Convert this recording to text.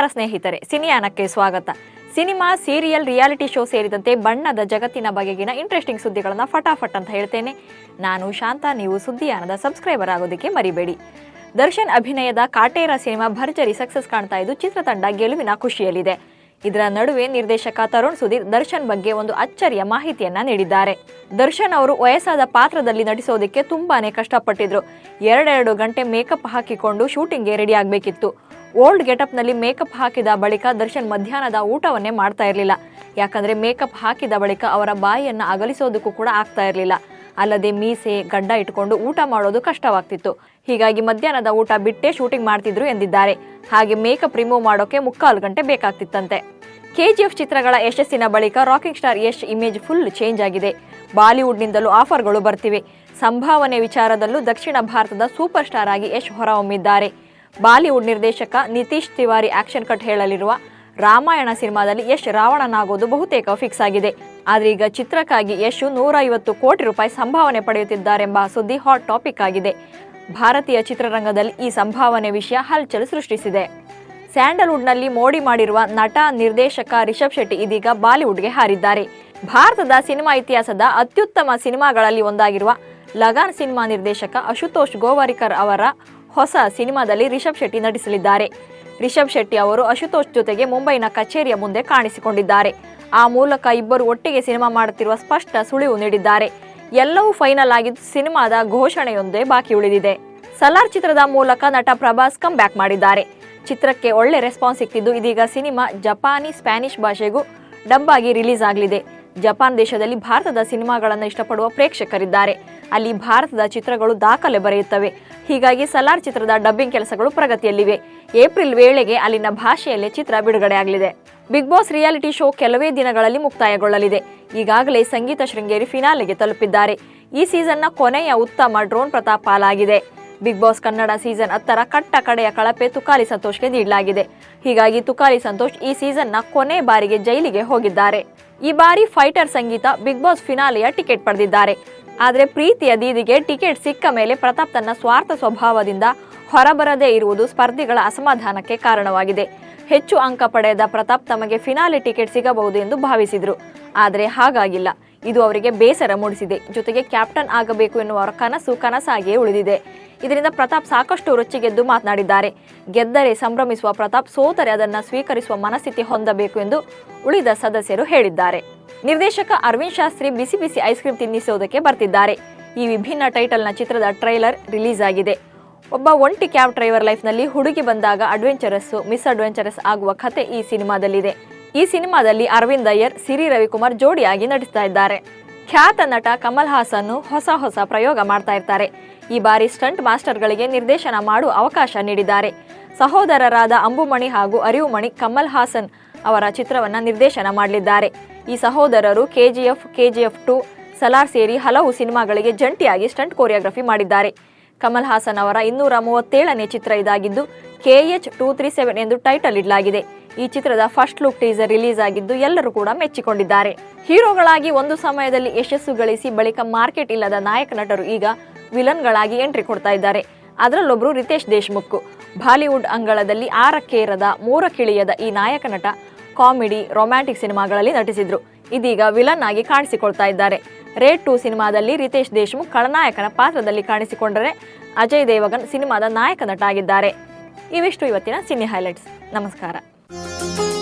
ನಮಸ್ಕಾರ ಸ್ನೇಹಿತರೆ, ಸಿನಿಯಾನಕ್ಕೆ ಸ್ವಾಗತ. ಸಿನಿಮಾ, ಸೀರಿಯಲ್, ರಿಯಾಲಿಟಿ ಶೋ ಸೇರಿದಂತೆ ಬಣ್ಣದ ಜಗತ್ತಿನ ಬಗೆಗಿನ ಇಂಟ್ರೆಸ್ಟಿಂಗ್ ಸುದ್ದಿಗಳನ್ನು ಫಟಾಫಟ್ ಅಂತ ಹೇಳ್ತೇನೆ. ನಾನು ಶಾಂತ, ನೀವು ಸುದ್ದಿಯಾನದ ಸಬ್ಸ್ಕ್ರೈಬರ್ ಆಗೋದಕ್ಕೆ ಮರಿಬೇಡಿ. ದರ್ಶನ್ ಅಭಿನಯದ ಕಾಟೇರ ಸಿನಿಮಾ ಭರ್ಜರಿ ಸಕ್ಸಸ್ ಕಾಣ್ತಾ ಇದ್ದು, ಚಿತ್ರತಂಡ ಗೆಲುವಿನ ಖುಷಿಯಲ್ಲಿದೆ. ಇದರ ನಡುವೆ ನಿರ್ದೇಶಕ ತರುಣ್ ಸುಧೀರ್ ದರ್ಶನ್ ಬಗ್ಗೆ ಒಂದು ಅಚ್ಚರಿಯ ಮಾಹಿತಿಯನ್ನ ನೀಡಿದ್ದಾರೆ. ದರ್ಶನ್ ಅವರು ವಯಸ್ಸಾದ ಪಾತ್ರದಲ್ಲಿ ನಟಿಸೋದಕ್ಕೆ ತುಂಬಾನೇ ಕಷ್ಟಪಟ್ಟಿದ್ರು. ಎರಡೆರಡು ಗಂಟೆ ಮೇಕಪ್ ಹಾಕಿಕೊಂಡು ಶೂಟಿಂಗ್ಗೆ ರೆಡಿ ಆಗಬೇಕಿತ್ತು. ಓಲ್ಡ್ ಗೆಟಪ್ನಲ್ಲಿ ಮೇಕಪ್ ಹಾಕಿದ ಬಳಿಕ ದರ್ಶನ್ ಮಧ್ಯಾಹ್ನದ ಊಟವನ್ನೇ ಮಾಡ್ತಾ ಇರಲಿಲ್ಲ. ಯಾಕಂದ್ರೆ ಮೇಕಪ್ ಹಾಕಿದ ಬಳಿಕ ಅವರ ಬಾಯಿಯನ್ನ ಅಗಲಿಸೋದಕ್ಕೂ ಕೂಡ ಆಗ್ತಾ ಇರಲಿಲ್ಲ. ಅಲ್ಲದೆ ಮೀಸೆ, ಗಡ್ಡ ಇಟ್ಕೊಂಡು ಊಟ ಮಾಡೋದು ಕಷ್ಟವಾಗ್ತಿತ್ತು. ಹೀಗಾಗಿ ಮಧ್ಯಾಹ್ನದ ಊಟ ಬಿಟ್ಟೇ ಶೂಟಿಂಗ್ ಮಾಡ್ತಿದ್ರು ಎಂದಿದ್ದಾರೆ. ಹಾಗೆ ಮೇಕಪ್ ರಿಮೂವ್ ಮಾಡೋಕೆ ಮುಕ್ಕಾಲು ಗಂಟೆ ಬೇಕಾಗ್ತಿತ್ತಂತೆ. ಕೆಜಿಎಫ್ ಚಿತ್ರಗಳ ಯಶಸ್ಸಿನ ಬಳಿಕ rocking star Yash image full change ಆಗಿದೆ. ಬಾಲಿವುಡ್ನಿಂದಲೂ ಆಫರ್ಗಳು ಬರ್ತಿವೆ. ಸಂಭಾವನೆ ವಿಚಾರದಲ್ಲೂ ದಕ್ಷಿಣ ಭಾರತದ ಸೂಪರ್ ಸ್ಟಾರ್ ಆಗಿ ಯಶ್ ಹೊರಹೊಮ್ಮಿದ್ದಾರೆ. ಬಾಲಿವುಡ್ ನಿರ್ದೇಶಕ ನಿತೀಶ್ ತಿವಾರಿ ಆಕ್ಷನ್ ಕಟ್ ಹೇಳಲಿರುವ ರಾಮಾಯಣ ಸಿನಿಮಾದಲ್ಲಿ ಯಶ್ ರಾವಣನಾಗೋದು ಬಹುತೇಕ ಫಿಕ್ಸ್ ಆಗಿದೆ. ಆದರೆ ಈಗ ಚಿತ್ರಕ್ಕಾಗಿ ಯಶ್ ನೂರ ಐವತ್ತು ಕೋಟಿ ರೂಪಾಯಿ ಸಂಭಾವನೆ ಪಡೆಯುತ್ತಿದ್ದಾರೆಂಬ ಸುದ್ದಿ ಹಾಟ್ ಟಾಪಿಕ್ ಆಗಿದೆ. ಭಾರತೀಯ ಚಿತ್ರರಂಗದಲ್ಲಿ ಈ ಸಂಭಾವನೆ ವಿಷಯ ಹಲ್ಚಲ್ ಸೃಷ್ಟಿಸಿದೆ. ಸ್ಯಾಂಡಲ್ವುಡ್ನಲ್ಲಿ ಮೋಡಿ ಮಾಡಿರುವ ನಟ, ನಿರ್ದೇಶಕ ರಿಷಬ್ ಶೆಟ್ಟಿ ಇದೀಗ ಬಾಲಿವುಡ್ಗೆ ಹಾರಿದ್ದಾರೆ. ಭಾರತದ ಸಿನಿಮಾ ಇತಿಹಾಸದ ಅತ್ಯುತ್ತಮ ಸಿನಿಮಾಗಳಲ್ಲಿ ಒಂದಾಗಿರುವ ಲಗಾನ್ ಸಿನಿಮಾ ನಿರ್ದೇಶಕ ಅಶುತೋಷ್ ಗೋವಾರಿಕರ್ ಅವರ ಹೊಸ ಸಿನಿಮಾದಲ್ಲಿ ರಿಷಬ್ ಶೆಟ್ಟಿ ನಟಿಸಲಿದ್ದಾರೆ. ರಿಷಬ್ ಶೆಟ್ಟಿ ಅವರು ಅಶುತೋಷ್ ಜೊತೆಗೆ ಮುಂಬೈನ ಕಚೇರಿಯ ಮುಂದೆ ಕಾಣಿಸಿಕೊಂಡಿದ್ದಾರೆ. ಆ ಮೂಲಕ ಇಬ್ಬರು ಒಟ್ಟಿಗೆ ಸಿನಿಮಾ ಮಾಡುತ್ತಿರುವ ಸ್ಪಷ್ಟ ಸುಳಿವು ನೀಡಿದ್ದಾರೆ. ಎಲ್ಲವೂ ಫೈನಲ್ ಆಗಿದ್ದು ಸಿನಿಮಾದ ಘೋಷಣೆಯೊಂದೇ ಬಾಕಿ ಉಳಿದಿದೆ. ಸಲಾರ್ ಚಿತ್ರದ ಮೂಲಕ ನಟ ಪ್ರಭಾಸ್ ಕಮ್ ಬ್ಯಾಕ್ ಮಾಡಿದ್ದಾರೆ. ಚಿತ್ರಕ್ಕೆ ಒಳ್ಳೆ ರೆಸ್ಪಾನ್ಸ್ ಸಿಕ್ಕಿದ್ದು ಇದೀಗ ಸಿನಿಮಾ ಜಪಾನಿ ಸ್ಪ್ಯಾನಿಷ್ ಭಾಷೆಗೂ ಡಬ್ ಆಗಿ ರಿಲೀಸ್ ಆಗಲಿದೆ. ಜಪಾನ್ ದೇಶದಲ್ಲಿ ಭಾರತದ ಸಿನಿಮಾಗಳನ್ನು ಇಷ್ಟಪಡುವ ಪ್ರೇಕ್ಷಕರಿದ್ದಾರೆ. ಅಲ್ಲಿ ಭಾರತದ ಚಿತ್ರಗಳು ದಾಖಲೆ ಬರೆಯುತ್ತವೆ. ಹೀಗಾಗಿ ಸಲಾರ್ ಚಿತ್ರದ ಡಬ್ಬಿಂಗ್ ಕೆಲಸಗಳು ಪ್ರಗತಿಯಲ್ಲಿವೆ. ಏಪ್ರಿಲ್ ವೇಳೆಗೆ ಅಲ್ಲಿನ ಭಾಷೆಯಲ್ಲೇ ಚಿತ್ರ ಬಿಡುಗಡೆಯಾಗಲಿದೆ. ಬಿಗ್ ಬಾಸ್ ರಿಯಾಲಿಟಿ ಶೋ ಕೆಲವೇ ದಿನಗಳಲ್ಲಿ ಮುಕ್ತಾಯಗೊಳ್ಳಲಿದೆ. ಈಗಾಗಲೇ ಸಂಗೀತ ಶೃಂಗೇರಿ ಫಿನಾಲೆಗೆ ತಲುಪಿದ್ದಾರೆ. ಈ ಸೀಸನ್ನ ಕೊನೆಯ ಉತ್ತಮ ಡ್ರೋನ್ ಪ್ರತಾಪ್ ಪಾಲಾಗಿದೆ ಬಿಗ್ ಬಾಸ್ ಕನ್ನಡ ಸೀಸನ್ ಹತ್ತರ ಕಟ್ಟ ಕಡೆಯ ಕಳಪೆ ತುಕಾಲಿ ಸಂತೋಷ್ಗೆ ನೀಡಲಾಗಿದೆ. ಹೀಗಾಗಿ ತುಕಾಲಿ ಸಂತೋಷ್ ಈ ಸೀಸನ್ನ ಕೊನೆ ಬಾರಿಗೆ ಜೈಲಿಗೆ ಹೋಗಿದ್ದಾರೆ. ಈ ಬಾರಿ ಫೈಟರ್ ಸಂಗೀತ ಬಿಗ್ ಬಾಸ್ ಫಿನಾಲೆಯ ಟಿಕೆಟ್ ಪಡೆದಿದ್ದಾರೆ. ಆದರೆ ಪ್ರೀತಿಯ ದೀದಿಗೆ ಟಿಕೆಟ್ ಸಿಕ್ಕ ಮೇಲೆ ಪ್ರತಾಪ್ ತನ್ನ ಸ್ವಾರ್ಥ ಸ್ವಭಾವದಿಂದ ಹೊರಬರದೇ ಇರುವುದು ಸ್ಪರ್ಧಿಗಳ ಅಸಮಾಧಾನಕ್ಕೆ ಕಾರಣವಾಗಿದೆ. ಹೆಚ್ಚು ಅಂಕ ಪಡೆದ ಪ್ರತಾಪ್ ತಮಗೆ ಫಿನಾಲೆ ಟಿಕೆಟ್ ಸಿಗಬಹುದು ಎಂದು ಭಾವಿಸಿದರು. ಆದರೆ ಹಾಗಾಗಿಲ್ಲ. ಇದು ಅವರಿಗೆ ಬೇಸರ ಮೂಡಿಸಿದೆ. ಜೊತೆಗೆ ಕ್ಯಾಪ್ಟನ್ ಆಗಬೇಕು ಎನ್ನುವ ಕನಸು ಕನಸಾಗಿಯೇ ಉಳಿದಿದೆ. ಇದರಿಂದ ಪ್ರತಾಪ್ ಸಾಕಷ್ಟು ರುಚಿಗೆದ್ದು ಮಾತನಾಡಿದ್ದಾರೆ. ಗೆದ್ದರೆ ಸಂಭ್ರಮಿಸುವ ಪ್ರತಾಪ್ ಸೋತರೆ ಅದನ್ನ ಸ್ವೀಕರಿಸುವ ಮನಸ್ಥಿತಿ ಹೊಂದಬೇಕು ಎಂದು ಉಳಿದ ಸದಸ್ಯರು ಹೇಳಿದ್ದಾರೆ. ನಿರ್ದೇಶಕ ಅರವಿಂದ್ ಶಾಸ್ತ್ರಿ ಬಿಸಿ ಬಿಸಿ ಐಸ್ ಕ್ರೀಮ್ ತಿನ್ನಿಸೋದಕ್ಕೆ ಬರ್ತಿದ್ದಾರೆ. ಈ ವಿಭಿನ್ನ ಟೈಟಲ್ನ ಚಿತ್ರದ ಟ್ರೈಲರ್ ರಿಲೀಸ್ ಆಗಿದೆ ಒಬ್ಬ ಒಂಟಿ ಕ್ಯಾಬ್ ಡ್ರೈವರ್ ಲೈಫ್ನಲ್ಲಿ ಹುಡುಗಿ ಬಂದಾಗ ಅಡ್ವೆಂಚರಸ್ ಮಿಸ್ ಅಡ್ವೆಂಚರಸ್ ಆಗುವ ಕಥೆ ಈ ಸಿನಿಮಾದಲ್ಲಿದೆ. ಈ ಸಿನಿಮಾದಲ್ಲಿ ಅರವಿಂದ್ ಅಯ್ಯರ್, ಸಿರಿ ರವಿಕುಮಾರ್ ಜೋಡಿಯಾಗಿ ನಟಿಸ್ತಾ ಇದ್ದಾರೆ. ಖ್ಯಾತ ನಟ ಕಮಲ್ ಹಾಸನ್ ಹೊಸ ಹೊಸ ಪ್ರಯೋಗ ಮಾಡ್ತಾ ಇರ್ತಾರೆ. ಈ ಬಾರಿ ಸ್ಟಂಟ್ ಮಾಸ್ಟರ್ಗಳಿಗೆ ನಿರ್ದೇಶನ ಮಾಡುವ ಅವಕಾಶ ನೀಡಿದ್ದಾರೆ. ಸಹೋದರರಾದ ಅಂಬುಮಣಿ ಹಾಗೂ ಅರಿವುಮಣಿ ಕಮಲ್ ಹಾಸನ್ ಅವರ ಚಿತ್ರವನ್ನ ನಿರ್ದೇಶನ ಮಾಡಲಿದ್ದಾರೆ. ಈ ಸಹೋದರರು ಕೆಜಿಎಫ್ ಕೆಜಿಎಫ್ ಟು, ಸಲಾರ್ ಸೇರಿ ಹಲವು ಸಿನಿಮಾಗಳಿಗೆ ಜಂಟಿಯಾಗಿ ಸ್ಟಂಟ್ ಕೊರಿಯೋಗ್ರಫಿ ಮಾಡಿದ್ದಾರೆ. ಕಮಲ್ ಹಾಸನ್ ಅವರ ಇನ್ನೂರ ಮೂವತ್ತೇಳನೇ ಚಿತ್ರ ಇದಾಗಿದ್ದು ಕೆಎಚ್ ಟೂ ತ್ರೀ ಸೆವೆನ್ ಎಂದು ಟೈಟಲ್ ಇಡಲಾಗಿದೆ. ಈ ಚಿತ್ರದ ಫಸ್ಟ್ ಲುಕ್ ಟೀಸರ್ ರಿಲೀಸ್ ಆಗಿದ್ದು ಎಲ್ಲರೂ ಕೂಡ ಮೆಚ್ಚಿಕೊಂಡಿದ್ದಾರೆ. ಹೀರೋಗಳಾಗಿ ಒಂದು ಸಮಯದಲ್ಲಿ ಯಶಸ್ಸು ಗಳಿಸಿ ಬಳಿಕ ಮಾರ್ಕೆಟ್ ಇಲ್ಲದ ನಾಯಕ ನಟರು ಈಗ ವಿಲನ್ಗಳಾಗಿ ಎಂಟ್ರಿ ಕೊಡ್ತಾ ಇದ್ದಾರೆ. ಅದರಲ್ಲೊಬ್ರು ರಿತೇಶ್ ದೇಶ್ಮುಖ್. ಬಾಲಿವುಡ್ ಅಂಗಳದಲ್ಲಿ ಆರಕ್ಕೇರದ ಮೂರಕ್ಕಿಳಿಯದ ಈ ನಾಯಕ ನಟ ಕಾಮಿಡಿ ರೊಮ್ಯಾಂಟಿಕ್ ಸಿನಿಮಾಗಳಲ್ಲಿ ನಟಿಸಿದ್ರು. ಇದೀಗ ವಿಲನ್ ಆಗಿ ಕಾಣಿಸಿಕೊಳ್ತಾ ಇದ್ದಾರೆ. ರೇಡ್ ಟು ಸಿನಿಮಾದಲ್ಲಿ ರಿತೇಶ್ ದೇಶ್ಮುಖ್ ಖಳನಾಯಕನ ಪಾತ್ರದಲ್ಲಿ ಕಾಣಿಸಿಕೊಂಡರೆ ಅಜಯ್ ದೇವಗನ್ ಸಿನಿಮಾದ ನಾಯಕ ನಟ ಆಗಿದ್ದಾರೆ. ಇವಿಷ್ಟು ಇವತ್ತಿನ ಸಿನಿ ಹೈಲೈಟ್ಸ್ ನಮಸ್ಕಾರ. Thank you.